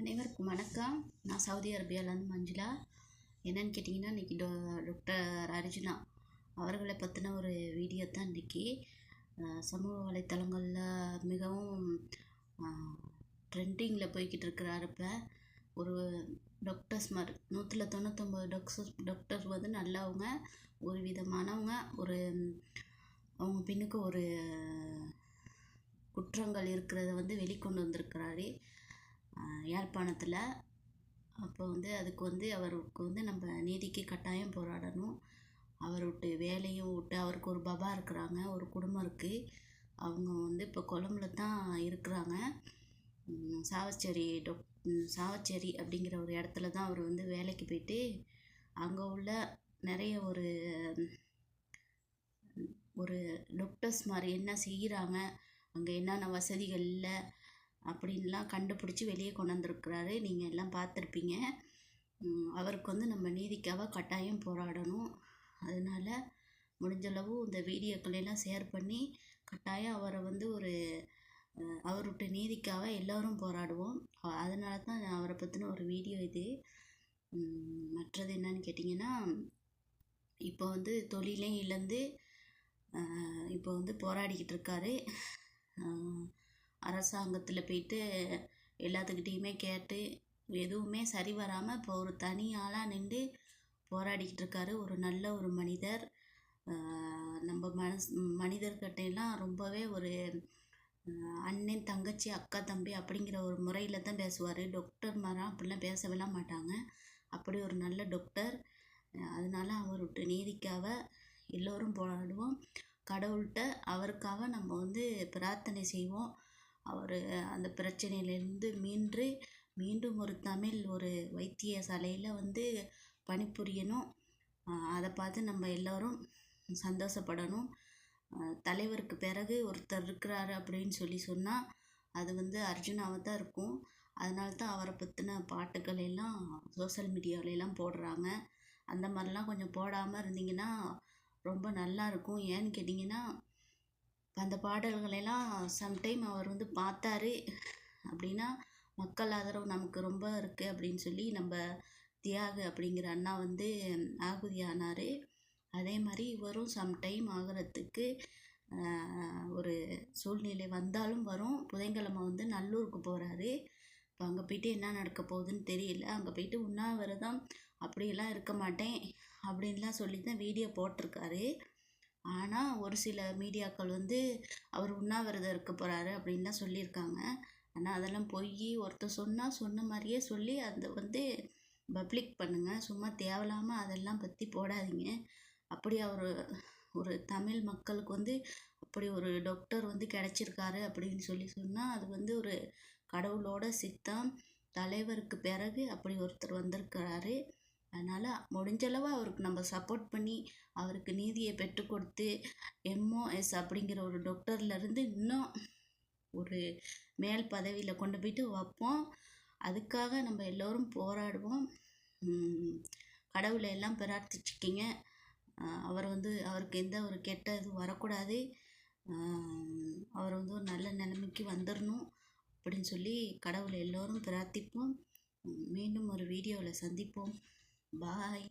அனைவருக்கும் வணக்கம். நான் சவுதி அரேபியாவிலேருந்து மஞ்சுளா. என்னன்னு கேட்டிங்கன்னா இன்றைக்கி டோ டாக்டர் அர்ஜுனா அவர்களை பற்றின ஒரு வீடியோ தான் இன்றைக்கி சமூக வலைத்தளங்களில் மிகவும் ட்ரெண்டிங்கில் போய்கிட்டு இருக்கிறாரு இப்போ. ஒரு டாக்டர்ஸ் மாதிரி நூற்றில் தொண்ணூத்தொம்பது டாக்டர்ஸ் டாக்டர் வந்து நல்லவங்க ஒரு விதமானவங்க ஒரு அவங்க பின்னுக்கு ஒரு குற்றங்கள் இருக்கிறத வந்து வெளிக்கொண்டு வந்திருக்கிறாரு. யாழ்ப்பாணத்தில். அப்போ வந்து அதுக்கு வந்து அவருக்கு வந்து நம்ம நீதிக்கு கட்டாயம் போராடணும். அவர் விட்டு வேலையும் விட்டு அவருக்கு ஒரு பபா இருக்கிறாங்க ஒரு குடும்பம் இருக்குது அவங்க வந்து இப்போ கொழம்புல தான் இருக்கிறாங்க. சாவச்சேரி டொக் சாவச்சேரி அப்படிங்கிற ஒரு இடத்துல தான் அவர் வந்து வேலைக்கு போயிட்டு அங்கே உள்ள நிறைய ஒரு ஒரு டாக்டர்ஸ் மாதிரி என்ன செய்கிறாங்க அங்கே என்னென்ன வசதிகள் இல்லை அப்படின்லாம் கண்டுபிடிச்சி வெளியே கொண்டு வந்திருக்கிறாரு. நீங்கள் எல்லாம் பார்த்துருப்பீங்க. அவருக்கு வந்து நம்ம நீதிக்காக கட்டாயம் போராடணும். அதனால் முடிஞ்சளவு இந்த வீடியோக்களெல்லாம் ஷேர் பண்ணி கட்டாயம் அவரை வந்து ஒரு அவருடைய நீதிக்காக எல்லோரும் போராடுவோம். அதனால தான் அவரை பற்றின ஒரு வீடியோ இது. மற்றது என்னன்னு கேட்டிங்கன்னா இப்போ வந்து தொழிலையும் இழந்து இப்போ வந்து போராடிக்கிட்டு இருக்காரு. அரசாங்கத்தில் போயிட்டு எல்லாத்துக்கிட்டேயுமே கேட்டு எதுவுமே சரி வராமல் இப்போ ஒரு தனி ஆளாக நின்று போராடிக்கிட்டு இருக்காரு ஒரு நல்ல ஒரு மனிதர். நம்ம மனஸ் மனிதர்கிட்டலாம் ரொம்பவே ஒரு அண்ணன் தங்கச்சி அக்கா தம்பி அப்படிங்கிற ஒரு முறையில் தான் பேசுவார். டாக்டர் மாதிரிலாம் அப்படிலாம் பேசவெல்லாம் மாட்டாங்க. அப்படி ஒரு நல்ல டாக்டர். அதனால அவருடைய நீதிக்காக எல்லோரும் போராடுவோம். கடவுள்கிட்ட அவருக்காக நம்ம வந்து பிரார்த்தனை செய்வோம். அவர் அந்த பிரச்சனையிலேருந்து மீண்டு மீண்டும் ஒரு தமிழ் ஒரு வைத்தியசாலையில் வந்து பணிபுரியணும். அதை பார்த்து நம்ம எல்லோரும் சந்தோஷப்படணும். தலைவருக்கு பிறகு ஒருத்தர் இருக்கிறாரு அப்படின்னு சொல்லி சொன்னால் அது வந்து அர்ஜுனாவை தான் இருக்கும். அதனால தான் அவரை பற்றின பாட்டுகள் எல்லாம் சோசியல் மீடியாவிலலாம் போடுறாங்க. அந்த மாதிரிலாம் கொஞ்சம் போடாமல் இருந்தீங்கன்னா ரொம்ப நல்லா இருக்கும். ஏன்னு கேட்டிங்கன்னா அந்த பாடல்களெல்லாம் சம்டைம் அவர் வந்து பார்த்தாரு அப்படின்னா மக்கள் ஆதரவு நமக்கு ரொம்ப இருக்குது அப்படின்னு சொல்லி நம்ம தியாகு அப்படிங்கிற அண்ணா வந்து ஆகுதி ஆனார். அதே மாதிரி இவரும் சம்டைம் ஆகிறதுக்கு ஒரு சூழ்நிலை வந்தாலும் வரும். புதன்கிழமை வந்து நல்லூருக்கு போகிறாரு இப்போ அங்கே போயிட்டு என்ன நடக்க போகுதுன்னு தெரியல. அங்கே போயிட்டு உண்ணாவிரதம் அப்படியெல்லாம் இருக்க மாட்டேன் அப்படின்லாம் சொல்லி தான் வீடியோ போட்டிருக்காரு. ஆனால் ஒரு சில மீடியாக்கள் வந்து அவர் உண்ணாவிரதம் இருக்க போகிறாரு அப்படின்லாம் சொல்லியிருக்காங்க. ஆனால் அதெல்லாம் பொய் ஒருத்தர் சொன்னால் சொன்ன மாதிரியே சொல்லி அதை வந்து பப்ளிக் பண்ணுங்கள் சும்மா தேவையில்லாமல் அதெல்லாம் பற்றி போடாதீங்க. அப்படி அவர் ஒரு தமிழ் மக்களுக்கு வந்து அப்படி ஒரு டாக்டர் வந்து கிடச்சிருக்காரு அப்படின்னு சொல்லி சொன்னால் அது வந்து ஒரு கடவுளோட சித்தம். தலைவருக்கு பிறகு அப்படி ஒருத்தர் வந்திருக்கிறாரு. அதனால் முடிஞ்சளவு அவருக்கு நம்ம சப்போர்ட் பண்ணி அவருக்கு நீதியை பெற்றுக் கொடுத்து எம்ஓஎஸ் அப்படிங்கிற ஒரு டாக்டர்லேருந்து இன்னும் ஒரு மேல் பதவியில் கொண்டு போயிட்டு வைப்போம். அதுக்காக நம்ம எல்லோரும் போராடுவோம். கடவுளை எல்லாம் பிரார்த்திச்சுக்கிங்க அவர் வந்து அவருக்கு எந்த ஒரு கெட்ட இது வரக்கூடாது. அவர் வந்து ஒரு நல்ல நிலைமைக்கு வந்துடணும் அப்படின்னு சொல்லி கடவுளை எல்லோரும் பிரார்த்திப்போம். மீண்டும் ஒரு வீடியோவில் சந்திப்போம். Bye.